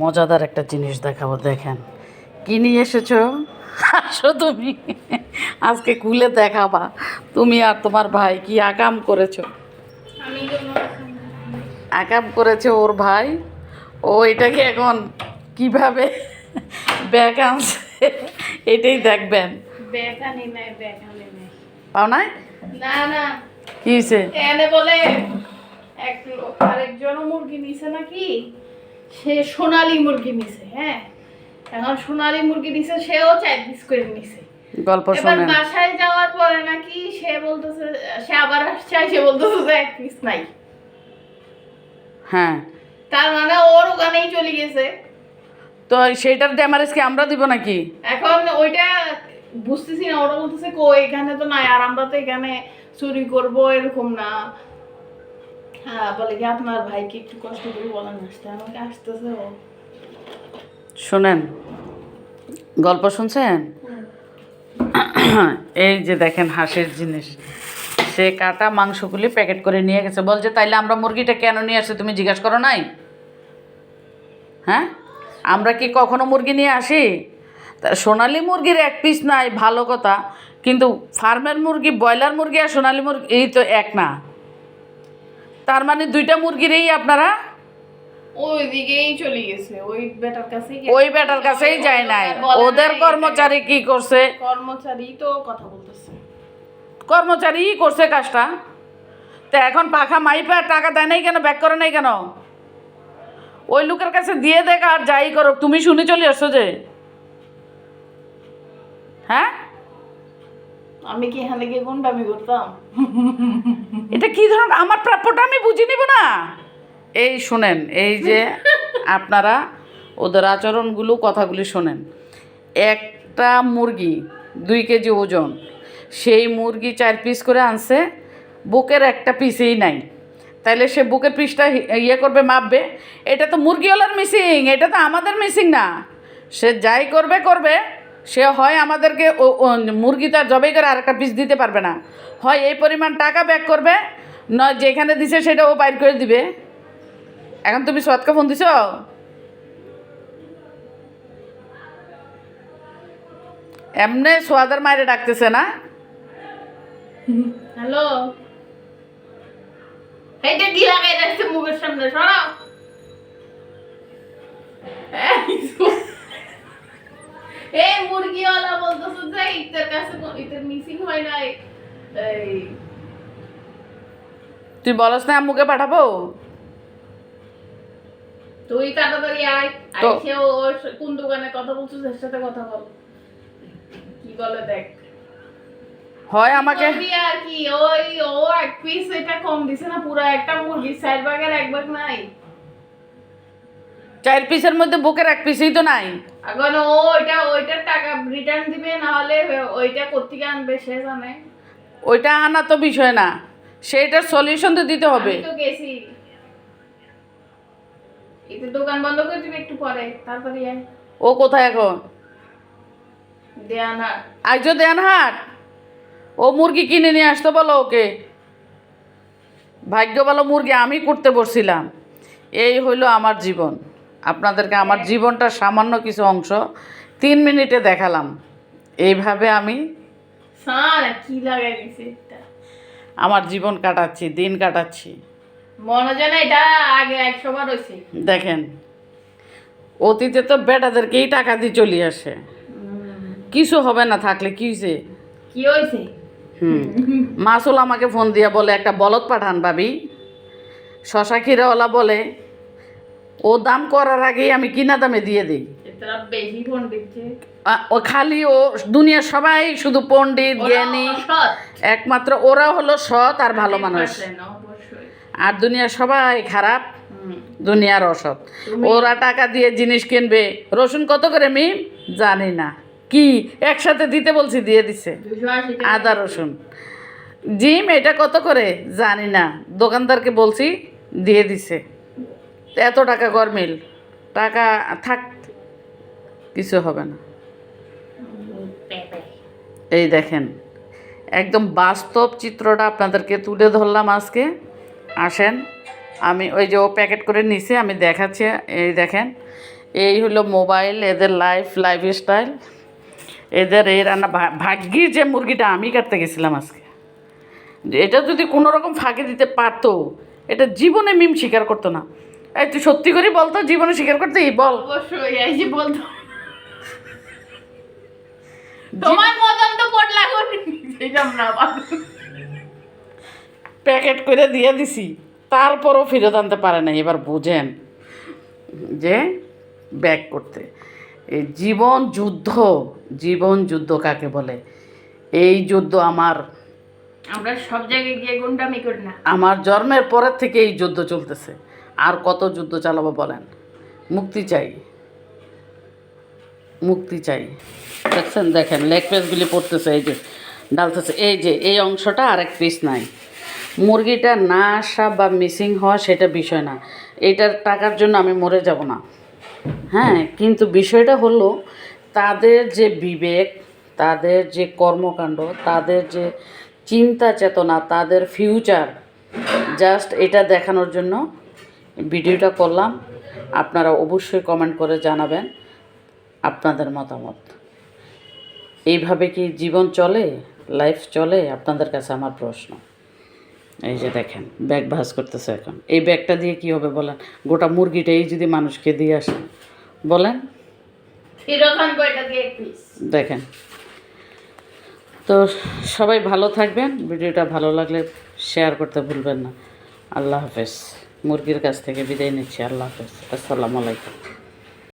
মজাদার একটা জিনিস দেখাবো দেখেন। কি নিয়ে এসেছ? আসো তুমি। আজকে খুলে দেখাবা। তুমি আর তোমার ভাই কি আকাম করেছ? আকাম করেছে? ওর ভাই? ও এটাকে এখন কীভাবে ব্যাগ আনছে? এটাই দেখবেন। পাও নাই? কি হয়েছে বলে মুরগি নিছে নাকি? সে সোনালী মুরগি নিছে হ্যাঁ? এখন সোনালী মুরগি নিছে সেও চার পিস করে নিছে। গল্প শোনেন। বাসায় যাওয়ার পরে নাকি সে বলতেছে সে আবার আসছে সে বলতেছে যে এক পিস নাই। হ্যাঁ। তার মানে ওর ওখানেই চলে গেছে। তো সেইটার ড্যামারেজ কি আমরা দিব নাকি? এখন ওইটা বুঝতেছি না ওরা বলতেছে কো এখানে তো নাই আর আমরা তো এখানে চুরি করব এরকম না। হ্যাঁ বলে কি আপনার শোনেন, গল্প শুনছেন? এই যে দেখেন হাঁসের জিনিস, সে কাটা মাংসগুলি প্যাকেট করে নিয়ে গেছে। বলছে, তাইলে আমরা মুরগিটা কেন নিয়ে আসছি, তুমি জিজ্ঞাসা করো নাই? হ্যাঁ? আমরা কি কখনো মুরগি নিয়ে আসি? তা সোনালি মুরগির এক পিস নাই, ভালো কথা। কিন্তু ফার্মের মুরগি, ব্রয়লার মুরগি আর সোনালি মুরগি, এই তো এক না। তার মানে দুইটা মুরগিরই আপনারা ওই দিকেই চলে গেছে ওই বেটার কাছেই ওই বেটার কাছেই যায় নাই। ওদের কর্মচারী কি করছে? কর্মচারী তো কথা বলতেছে। কর্মচারী করছে কাজটা। তো এখন পাখা মাইপা টাকা দেয় নাই কেন? ব্যাক করে নাই কেন? ওই লোকের কাছে দিয়ে দেখ আর যাই করো তুমি শুনে চলে আসছো যে। হ্যাঁ? আমি কি এখানে গিয়ে গুন্ডামি করতাম? কি ধরনের আমার প্রাপ্যটা আমি বুঝে নিব না। এই শোনেন এই যে আপনারা ওদের আচরণগুলো কথাগুলি শোনেন। একটা মুরগি দুই কেজি ওজন সেই মুরগি চার পিস করে আনছে বুকের একটা পিসেই নাই। তাইলে সে বুকের পিসটা ইয়ে করবে মাপবে। এটা তো মুরগিওয়ালার মিসিং এটা তো আমাদের মিসিং না। সে যাই করবে করবে। সে হয় আমাদেরকে মুরগি তার জবাই করে আরেকটা পিস দিতে পারবে না। হয় এই পরিমাণ টাকা ব্যাক করবে নয় যেখানে দিছে সেটা ও বাইর করে দিবে। এখন তুমি সৎকা ফোন দিছ? এমনি সোয়াদের মায়ের ডাকতেছে না? হ্যালো? এইটা কি লাগাই রাখছে মুখের সামনে সরাও এই মুরগিওয়ালা বলতেছে যে ইতের কাছে ইতের মিসিং হয় নাই। এই তুই বলস না মুখে পাঠাবো? তুই তাড়াতাড়ি আয় আইসে ওর কোন দোকানে কথা বলছিস এর সাথে কথা বল। কি বলে দেখ। হয় আমাকে। আর কি ওই ও এক পিস এটা কম দিছে না পুরো একটা মুরগি সাইড ভাগের এক ভাগ নাই। চার পিসের মধ্যে বুকের এক পিসই তো নাই। এখন ও ওইটা ওইটার টাকা রিটার্ন দিবে না হলে ওইটা কোত্থেকে আনবে সে জানে। ওইটা আনা তো বিষয় না। সেইটার সলিউশন তো দিতে হবে। তো গেছি। একটু দোকান বন্ধ করে দিবে একটু পরে তারপরে ও কোথায় এখন? দেয়া না আইজো দেন হাট ও মুরগি কিনে নিয়ে আসতে বলো ওকে। ভাগ্য ভালো মুরগি আমি করতে বসছিলাম। এই হইল আমার জীবন। আপনাদেরকে আমার জীবনটা সামান্য কিছু অংশ তিন মিনিটে দেখালাম। এইভাবে আমি কি লাগাই দিছে? আমার জীবন কাটাচ্ছি দিন কাটাচ্ছি। মনে এটা আগে হয়েছে। দেখেন অতীতে তো বেটাদেরকেই টাকা দিয়ে চলে আসে। কিছু হবে না থাকলে কি হয়েছে? কি হয়েছে? হুম। মাসুল আমাকে ফোন দিয়ে বলে একটা বলদ পাঠান ভাবি। শশা ক্ষীরাওয়ালা বলে ও দাম করার আগেই আমি কিনা দামে দিয়ে দিই। ও খালি ও দুনিয়ার সবাই শুধু পণ্ডিত জ্ঞানী। একমাত্র ওরা হলো সৎ আর ভালো মানুষ। আর দুনিয়ার সবাই খারাপ দুনিয়ার অসৎ। ওরা টাকা দিয়ে জিনিস কিনবে রসুন কত করে মি জানি না। কি? একসাথে দিতে বলছি দিয়ে দিছে। আদা রসুন। জিম এটা কত করে? জানি না। দোকানদারকে বলছি দিয়ে দিছে। এত টাকা গরমিল। টাকা থাক কিছু হবে না। এই দেখেন একদম বাস্তব চিত্রটা আপনাদেরকে তুলে ধরলাম আজকে। আসেন আমি ওই যে ও প্যাকেট করে নিছে আমি দেখাচ্ছি এই দেখেন এই হলো মোবাইল এদের লাইফ লাইফ স্টাইল এদের এই রান্না ভা- ভাগ্যিস যে মুরগিটা আমি কাটতে গেছিলাম আজকে। এটা যদি কোনো রকম ফাঁকি দিতে পারতো এটা জীবনে মিম স্বীকার করতো না। এই তুই সত্যি করে বলতো জীবনে স্বীকার করতে বল। অবশ্যই এই যে বলতো। তোমার মতন তো পটলা না প্যাকেট করে দিয়ে দিছি। তারপরও ফেরত আনতে পারে না এবার বুঝেন যে ব্যাক করতে। এই জীবন যুদ্ধ জীবন যুদ্ধ কাকে বলে? এই যুদ্ধ আমার আমরা সব জায়গায় গিয়ে গুন্ডামি করি না। আমার জন্মের পরের থেকে এই যুদ্ধ চলতেছে। আর কত যুদ্ধ চালাবো বলেন? মুক্তি চাই। মুক্তি চাই। দেখছেন, দেখেন লেগ পিসগুলি পড়তেছে, এই যে ডালতেছে। এই যে, এই অংশটা আরেক পিস নাই। মুরগিটা না আসা বা মিসিং হওয়া সেটা বিষয় না। এইটার টাকার জন্য আমি মরে যাব না। হ্যাঁ কিন্তু বিষয়টা হলো, তাদের যে বিবেক, তাদের যে কর্মকাণ্ড, তাদের যে চিন্তা চেতনা, তাদের ফিউচার জাস্ট এটা দেখানোর জন্য ভিডিওটা করলাম। আপনারা অবশ্যই কমেন্ট করে জানাবেন। আপনাদের মতামত? এইভাবে কি জীবন চলে? লাইফ চলে? আপনাদের কাছে আমার প্রশ্ন। এই যে দেখেন ব্যাগ ভাজ করতেছে এখন। এই ব্যাগটা দিয়ে কি হবে বলেন? গোটা মুরগিটাই যদি মানুষকে দিয়ে আসে। বলেন। দেখেন। তো সবাই ভালো থাকবেন। ভিডিওটা ভালো লাগলে শেয়ার করতে ভুলবেন না। আল্লাহ হাফেজ। মুরগির কাছ থেকে বিদায় নিচ্ছি। আল্লাহ হাফেজ। আসসালামু আলাইকুম।